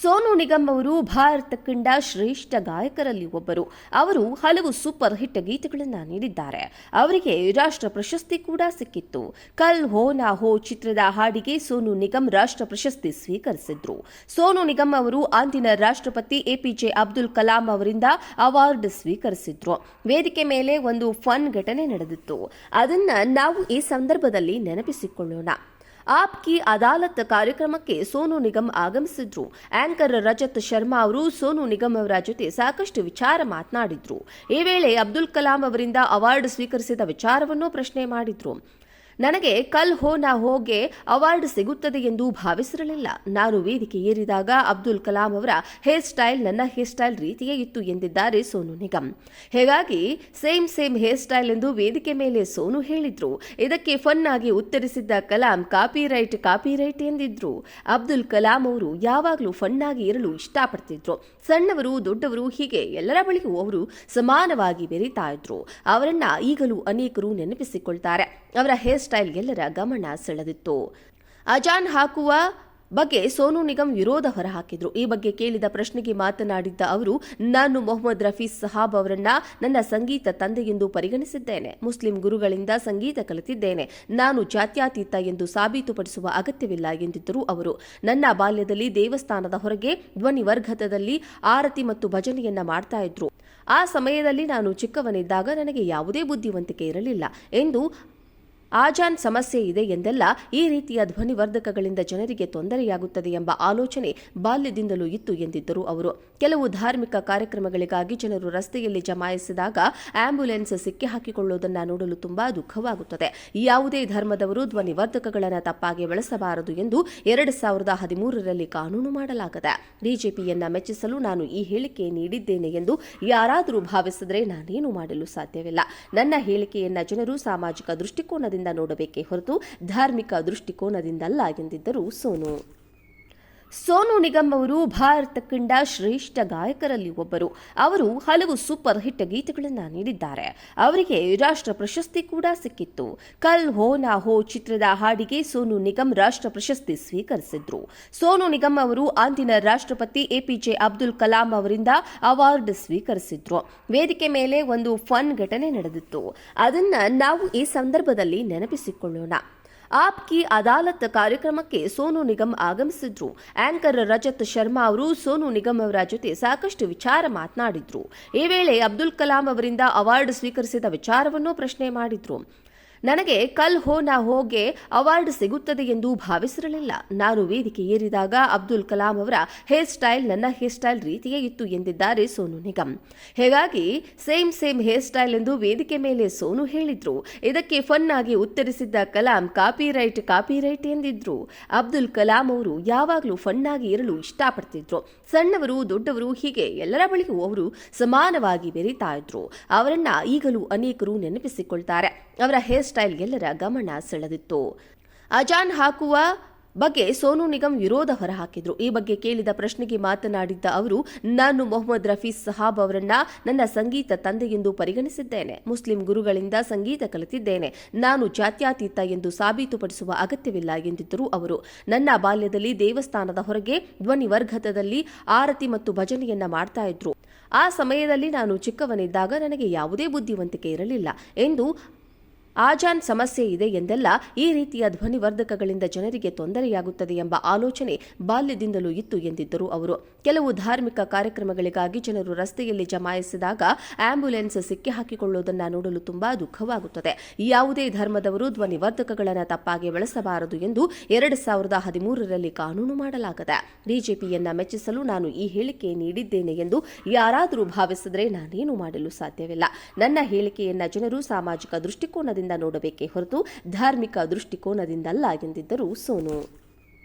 ಸೋನು ನಿಗಮ್ ಅವರು ಭಾರತ ಕಂಡ ಶ್ರೇಷ್ಠ ಗಾಯಕರಲ್ಲಿ ಒಬ್ಬರು. ಅವರು ಹಲವು ಸೂಪರ್ ಹಿಟ್ ಗೀತೆಗಳನ್ನು ನೀಡಿದ್ದಾರೆ. ಅವರಿಗೆ ರಾಷ್ಟ್ರ ಪ್ರಶಸ್ತಿ ಕೂಡ ಸಿಕ್ಕಿತ್ತು. ಕಲ್ ಹೋ ನಾ ಹೋ ಚಿತ್ರದ ಹಾಡಿಗೆ ಸೋನು ನಿಗಮ್ ರಾಷ್ಟ್ರ ಪ್ರಶಸ್ತಿ ಸ್ವೀಕರಿಸಿದ್ರು. ಸೋನು ನಿಗಮ್ ಅವರು ಅಂದಿನ ರಾಷ್ಟ್ರಪತಿ ಎಪಿಜೆ ಅಬ್ದುಲ್ ಕಲಾಂ ಅವರಿಂದ ಅವಾರ್ಡ್ ಸ್ವೀಕರಿಸಿದ್ರು. ವೇದಿಕೆ ಮೇಲೆ ಒಂದು ಫನ್ ಘಟನೆ ನಡೆದಿತ್ತು. ಅದನ್ನ ನಾವು ಈ ಸಂದರ್ಭದಲ್ಲಿ ನೆನಪಿಸಿಕೊಳ್ಳೋಣ. ಆಪ್ ಕಿ ಅದಾಲತ್ ಕಾರ್ಯಕ್ರಮಕ್ಕೆ ಸೋನು ನಿಗಮ್ ಆಗಮಿಸಿದ್ರು. ಆಂಕರ್ ರಜತ್ ಶರ್ಮಾ ಅವರು ಸೋನು ನಿಗಮ್ ಅವರ ಜೊತೆ ಸಾಕಷ್ಟು ವಿಚಾರ ಮಾತನಾಡಿದ್ರು. ಈ ವೇಳೆ ಅಬ್ದುಲ್ ಕಲಾಂ ಅವರಿಂದ ಅವಾರ್ಡ್ ಸ್ವೀಕರಿಸಿದ ವಿಚಾರವನ್ನು ಪ್ರಶ್ನೆ ಮಾಡಿದ್ರು. ನನಗೆ ಕಲ್ ಹೋ ನಾ ಹೋಗೆ ಅವಾರ್ಡ್ ಸಿಗುತ್ತದೆ ಎಂದು ಭಾವಿಸಿರಲಿಲ್ಲ. ನಾನು ವೇದಿಕೆ ಏರಿದಾಗ ಅಬ್ದುಲ್ ಕಲಾಂ ಅವರ ಹೇರ್ ಸ್ಟೈಲ್ ನನ್ನ ಹೇರ್ ಸ್ಟೈಲ್ ರೀತಿಯೇ ಇತ್ತು ಎಂದಿದ್ದಾರೆ ಸೋನು ನಿಗಮ್. ಹೀಗಾಗಿ ಸೇಮ್ ಸೇಮ್ ಹೇರ್ ಸ್ಟೈಲ್ ಎಂದು ವೇದಿಕೆ ಮೇಲೆ ಸೋನು ಹೇಳಿದ್ರು. ಇದಕ್ಕೆ ಫನ್ ಆಗಿ ಉತ್ತರಿಸಿದ್ದ ಕಲಾಂ ಕಾಪಿರೈಟ್ ಕಾಪಿರೈಟ್ ಎಂದಿದ್ರು. ಅಬ್ದುಲ್ ಕಲಾಂ ಅವರು ಯಾವಾಗಲೂ ಫನ್ ಆಗಿ ಇರಲು ಇಷ್ಟಪಡ್ತಿದ್ರು. ಸಣ್ಣವರು, ದೊಡ್ಡವರು ಹೀಗೆ ಎಲ್ಲರ ಬಳಿಗೂ ಅವರು ಸಮಾನವಾಗಿ ಬೆರೀತಾ ಇದ್ರು. ಅವರನ್ನ ಈಗಲೂ ಅನೇಕರು ನೆನಪಿಸಿಕೊಳ್ತಾರೆ. ಅವರ ಹೇರ್ ಸ್ಟೈಲ್ ಎಲ್ಲರ ಗಮನ ಸೆಳೆದಿತ್ತು. ಅಜಾನ್ ಹಾಕುವ ಬಗ್ಗೆ ಸೋನು ನಿಗಮ್ ವಿರೋಧ ಹೊರಹಾಕಿದ್ರು. ಈ ಬಗ್ಗೆ ಕೇಳಿದ ಪ್ರಶ್ನೆಗೆ ಮಾತನಾಡಿದ್ದ ಅವರು, ನಾನು ಮೊಹಮ್ಮದ್ ರಫೀಸ್ ಸಹಾಬ್ ಅವರನ್ನ ನನ್ನ ಸಂಗೀತ ತಂದೆಯೆಂದು ಪರಿಗಣಿಸಿದ್ದೇನೆ. ಮುಸ್ಲಿಂ ಗುರುಗಳಿಂದ ಸಂಗೀತ ಕಲಿತಿದ್ದೇನೆ. ನಾನು ಜಾತ್ಯಾತೀತ ಎಂದು ಸಾಬೀತುಪಡಿಸುವ ಅಗತ್ಯವಿಲ್ಲ ಎಂದಿದ್ದರು ಅವರು. ನನ್ನ ಬಾಲ್ಯದಲ್ಲಿ ದೇವಸ್ಥಾನದ ಹೊರಗೆ ಧ್ವನಿವರ್ಗತದಲ್ಲಿ ಆರತಿ ಮತ್ತು ಭಜನೆಯನ್ನ ಮಾಡ್ತಾ ಇದ್ರು. ಆ ಸಮಯದಲ್ಲಿ ನಾನು ಚಿಕ್ಕವನಿದ್ದಾಗ ನನಗೆ ಯಾವುದೇ ಬುದ್ಧಿವಂತಿಕೆ ಇರಲಿಲ್ಲ ಎಂದು ಆಜಾನ್ ಸಮಸ್ಯೆ ಇದೆ ಎಂದೆಲ್ಲ, ಈ ರೀತಿಯ ಧ್ವನಿವರ್ಧಕಗಳಿಂದ ಜನರಿಗೆ ತೊಂದರೆಯಾಗುತ್ತದೆ ಎಂಬ ಆಲೋಚನೆ ಬಾಲ್ಯದಿಂದಲೂ ಇತ್ತು ಎಂದಿದ್ದರು ಅವರು. ಕೆಲವು ಧಾರ್ಮಿಕ ಕಾರ್ಯಕ್ರಮಗಳಿಗಾಗಿ ಜನರು ರಸ್ತೆಯಲ್ಲಿ ಜಮಾಯಿಸಿದಾಗ ಆಂಬ್ಯುಲೆನ್ಸ್ ಸಿಕ್ಕಿ ಹಾಕಿಕೊಳ್ಳುವುದನ್ನು ನೋಡಲು ತುಂಬಾ ದುಃಖವಾಗುತ್ತದೆ. ಯಾವುದೇ ಧರ್ಮದವರು ಧ್ವನಿವರ್ಧಕಗಳನ್ನು ತಪ್ಪಾಗಿ ಬಳಸಬಾರದು ಎಂದು ಎರಡು ಸಾವಿರದ ಹದಿಮೂರರಲ್ಲಿ ಕಾನೂನು ಮಾಡಲಾಗಿದೆ. ಬಿಜೆಪಿಯನ್ನ ಮೆಚ್ಚಿಸಲು ನಾನು ಈ ಹೇಳಿಕೆ ನೀಡಿದ್ದೇನೆ ಎಂದು ಯಾರಾದರೂ ಭಾವಿಸಿದರೆ ನಾನೇನು ಮಾಡಲು ಸಾಧ್ಯವಿಲ್ಲ. ನನ್ನ ಹೇಳಿಕೆಯನ್ನ ಜನರು ಸಾಮಾಜಿಕ ದೃಷ್ಟಿಕೋನದಿಂದ ನೋಡಬೇಕೇ ಹೊರತು ಧಾರ್ಮಿಕ ದೃಷ್ಟಿಕೋನದಿಂದಲ್ಲ ಎಂದಿದ್ದರು ಸೋನು. ಸೋನು ನಿಗಮ್ ಅವರು ಭಾರತ ಕಂಡ ಶ್ರೇಷ್ಠ ಗಾಯಕರಲ್ಲಿ ಒಬ್ಬರು. ಅವರು ಹಲವು ಸೂಪರ್ ಹಿಟ್ ಗೀತೆಗಳನ್ನು ನೀಡಿದ್ದಾರೆ. ಅವರಿಗೆ ರಾಷ್ಟ್ರ ಪ್ರಶಸ್ತಿ ಕೂಡ ಸಿಕ್ಕಿತ್ತು. ಕಲ್ ಹೋ ನಾ ಹೋ ಚಿತ್ರದ ಹಾಡಿಗೆ ಸೋನು ನಿಗಮ್ ರಾಷ್ಟ್ರ ಪ್ರಶಸ್ತಿ ಸ್ವೀಕರಿಸಿದ್ರು. ಸೋನು ನಿಗಮ್ ಅವರು ಅಂದಿನ ರಾಷ್ಟ್ರಪತಿ ಎಪಿಜೆ ಅಬ್ದುಲ್ ಕಲಾಂ ಅವರಿಂದ ಅವಾರ್ಡ್ ಸ್ವೀಕರಿಸಿದ್ರು. ವೇದಿಕೆ ಮೇಲೆ ಒಂದು ಫನ್ ಘಟನೆ ನಡೆದಿತ್ತು. ಅದನ್ನ ನಾವು ಈ ಸಂದರ್ಭದಲ್ಲಿ ನೆನಪಿಸಿಕೊಳ್ಳೋಣ. ಆಪ್ ಕಿ ಅದಾಲತ್ ಕಾರ್ಯಕ್ರಮಕ್ಕೆ ಸೋನು ನಿಗಮ್ ಆಗಮಿಸಿದ್ರು. ಆಂಕರ್ ರಜತ್ ಶರ್ಮಾ ಅವರು ಸೋನು ನಿಗಮ್ ಅವರ ಜೊತೆ ಸಾಕಷ್ಟು ವಿಚಾರ ಮಾತನಾಡಿದ್ರು. ಈ ವೇಳೆ ಅಬ್ದುಲ್ ಕಲಾಂ ಅವರಿಂದ ಅವಾರ್ಡ್ ಸ್ವೀಕರಿಸಿದ ವಿಚಾರವನ್ನು ಪ್ರಶ್ನೆ ಮಾಡಿದ್ರು. ನನಗೆ ಕಲ್ ಹೋ ನಾ ಹೋಗೆ ಅವಾರ್ಡ್ ಸಿಗುತ್ತದೆ ಎಂದು ಭಾವಿಸಿರಲಿಲ್ಲ. ನಾನು ವೇದಿಕೆ ಏರಿದಾಗ ಅಬ್ದುಲ್ ಕಲಾಂ ಅವರ ಹೇರ್ ಸ್ಟೈಲ್ ನನ್ನ ಹೇರ್ ಸ್ಟೈಲ್ ರೀತಿಯೇ ಇತ್ತು ಎಂದಿದ್ದಾರೆ ಸೋನು ನಿಗಮ್. ಹೀಗಾಗಿ ಸೇಮ್ ಸೇಮ್ ಹೇರ್ ಸ್ಟೈಲ್ ಎಂದು ವೇದಿಕೆ ಮೇಲೆ ಸೋನು ಹೇಳಿದ್ರು. ಇದಕ್ಕೆ ಫನ್ ಆಗಿ ಉತ್ತರಿಸಿದ್ದ ಕಲಾಂ ಕಾಪಿರೈಟ್ ಕಾಪಿರೈಟ್ ಎಂದಿದ್ರು. ಅಬ್ದುಲ್ ಕಲಾಂ ಅವರು ಯಾವಾಗಲೂ ಫನ್ ಇರಲು ಇಷ್ಟಪಡ್ತಿದ್ರು. ಸಣ್ಣವರು, ದೊಡ್ಡವರು ಹೀಗೆ ಎಲ್ಲರ ಬಳಿಗೂ ಅವರು ಸಮಾನವಾಗಿ ಬೆರೀತಾ ಇದ್ರು. ಅವರನ್ನ ಈಗಲೂ ಅನೇಕರು ನೆನಪಿಸಿಕೊಳ್ತಾರೆ. ಅವರ ಹೇರ್ ಸ್ಟೈಲ್ ಎಲ್ಲರ ಗಮನ ಸೆಳೆದಿತ್ತು. ಅಜಾನ್ ಹಾಕುವ ಬಗ್ಗೆ ಸೋನು ನಿಗಮ್ ವಿರೋಧ ಹೊರಹಾಕಿದ್ರು. ಈ ಬಗ್ಗೆ ಕೇಳಿದ ಪ್ರಶ್ನೆಗೆ ಮಾತನಾಡಿದ್ದ ಅವರು, ನಾನು ಮೊಹಮ್ಮದ್ ರಫೀಸ್ ಸಹಾಬ್ ಅವರನ್ನ ನನ್ನ ಸಂಗೀತ ತಂದೆಯೆಂದು ಪರಿಗಣಿಸಿದ್ದೇನೆ. ಮುಸ್ಲಿಂ ಗುರುಗಳಿಂದ ಸಂಗೀತ ಕಲಿತಿದ್ದೇನೆ. ನಾನು ಜಾತ್ಯಾತೀತ ಎಂದು ಸಾಬೀತುಪಡಿಸುವ ಅಗತ್ಯವಿಲ್ಲ ಎಂದಿದ್ದರು ಅವರು, ನನ್ನ ಬಾಲ್ಯದಲ್ಲಿ ದೇವಸ್ಥಾನದ ಹೊರಗೆ ಧ್ವನಿವರ್ಗತದಲ್ಲಿ ಆರತಿ ಮತ್ತು ಭಜನೆಯನ್ನ ಮಾಡ್ತಾ ಇದ್ರು. ಆ ಸಮಯದಲ್ಲಿ ನಾನು ಚಿಕ್ಕವನಿದ್ದಾಗ ನನಗೆ ಯಾವುದೇ ಬುದ್ಧಿವಂತಿಕೆ ಇರಲಿಲ್ಲ ಎಂದು ಆಜಾನ್ ಸಮಸ್ಯೆ ಇದೆ ಎಂದೆಲ್ಲ, ಈ ರೀತಿಯ ಧ್ವನಿವರ್ಧಕಗಳಿಂದ ಜನರಿಗೆ ತೊಂದರೆಯಾಗುತ್ತದೆ ಎಂಬ ಆಲೋಚನೆ ಬಾಲ್ಯದಿಂದಲೂ ಇತ್ತು ಎಂದಿದ್ದರು ಅವರು. ಕೆಲವು ಧಾರ್ಮಿಕ ಕಾರ್ಯಕ್ರಮಗಳಿಗಾಗಿ ಜನರು ರಸ್ತೆಯಲ್ಲಿ ಜಮಾಯಿಸಿದಾಗ ಆಂಬ್ಯುಲೆನ್ಸ್ ಸಿಕ್ಕಿ ಹಾಕಿಕೊಳ್ಳುವುದನ್ನು ನೋಡಲು ತುಂಬಾ ದುಃಖವಾಗುತ್ತದೆ. ಯಾವುದೇ ಧರ್ಮದವರು ಧ್ವನಿವರ್ಧಕಗಳನ್ನು ತಪ್ಪಾಗಿ ಬಳಸಬಾರದು ಎಂದು ಎರಡು ಸಾವಿರದ ಹದಿಮೂರರಲ್ಲಿ ಕಾನೂನು ಮಾಡಲಾಗಿದೆ. ಬಿಜೆಪಿಯನ್ನ ಮೆಚ್ಚಿಸಲು ನಾನು ಈ ಹೇಳಿಕೆ ನೀಡಿದ್ದೇನೆ ಎಂದು ಯಾರಾದರೂ ಭಾವಿಸಿದರೆ ನಾನೇನು ಮಾಡಲು ಸಾಧ್ಯವಿಲ್ಲ. ನನ್ನ ಹೇಳಿಕೆಯನ್ನ ಜನರು ಸಾಮಾಜಿಕ ನೋಡಬೇಕೇ ಹೊರತು ಧಾರ್ಮಿಕ ದೃಷ್ಟಿಕೋನದಿಂದಲ್ಲ ಎಂದಿದ್ದರು ಸೋನು.